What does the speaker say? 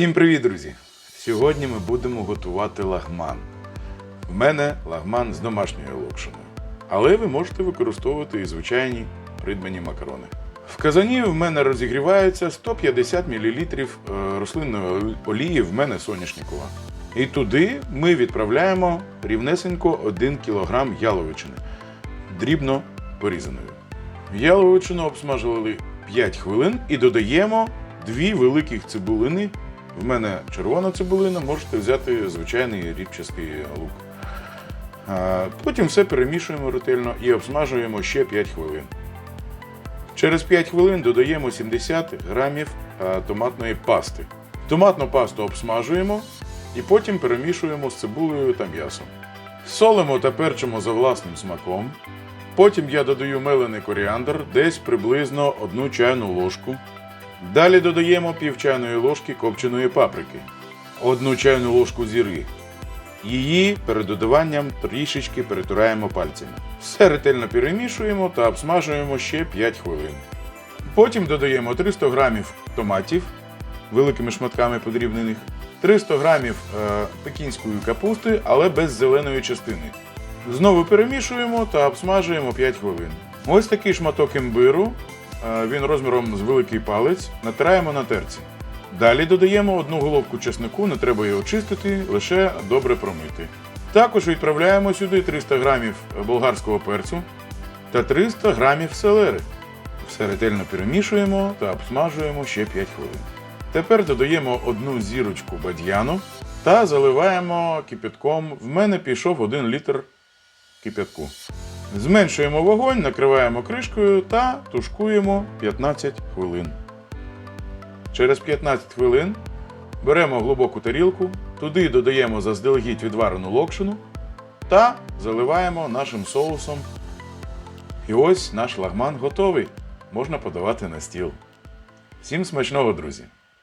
Всім привіт, друзі! Сьогодні ми будемо готувати лагман. В мене лагман з домашньою локшиною. Але ви можете використовувати і звичайні придбані макарони. В казані в мене розігрівається 150 мл рослинної олії, в мене соняшникова. І туди ми відправляємо рівнесенько 1 кг яловичини, дрібно порізаною. Яловичину обсмажили 5 хвилин і додаємо 2 великих цибулини. В мене червона цибулина, можете взяти звичайний рібчастий лук. Потім все перемішуємо ретельно і обсмажуємо ще 5 хвилин. Через 5 хвилин додаємо 70 грамів томатної пасти. Томатну пасту обсмажуємо і потім перемішуємо з цибулею та м'ясом. Солимо та перчимо за власним смаком. Потім я додаю мелений коріандр, десь приблизно 1 чайну ложку. Далі додаємо пів чайної ложки копченої паприки, 1 чайну ложку зіри. Її перед додаванням трішечки перетираємо пальцями. Все ретельно перемішуємо та обсмажуємо ще 5 хвилин. Потім додаємо 300 грамів томатів великими шматками подрібнених, 300 грамів е, пекінської капусти, але без зеленої частини. Знову перемішуємо та обсмажуємо 5 хвилин. Ось такий шматок імбиру, він розміром з великий палець, натираємо на терці. Далі додаємо одну головку чеснику, не треба його чистити, лише добре промити. Також відправляємо сюди 300 грамів болгарського перцю та 300 грамів селери. Все ретельно перемішуємо та обсмажуємо ще 5 хвилин. Тепер додаємо одну зірочку бадьяну та заливаємо кипятком. В мене пішов 1 літр кипятку. Зменшуємо вогонь, накриваємо кришкою та тушкуємо 15 хвилин. Через 15 хвилин беремо глибоку тарілку, туди додаємо заздалегідь відварену локшину та заливаємо нашим соусом. І ось наш лагман готовий. Можна подавати на стіл. Всім смачного, друзі!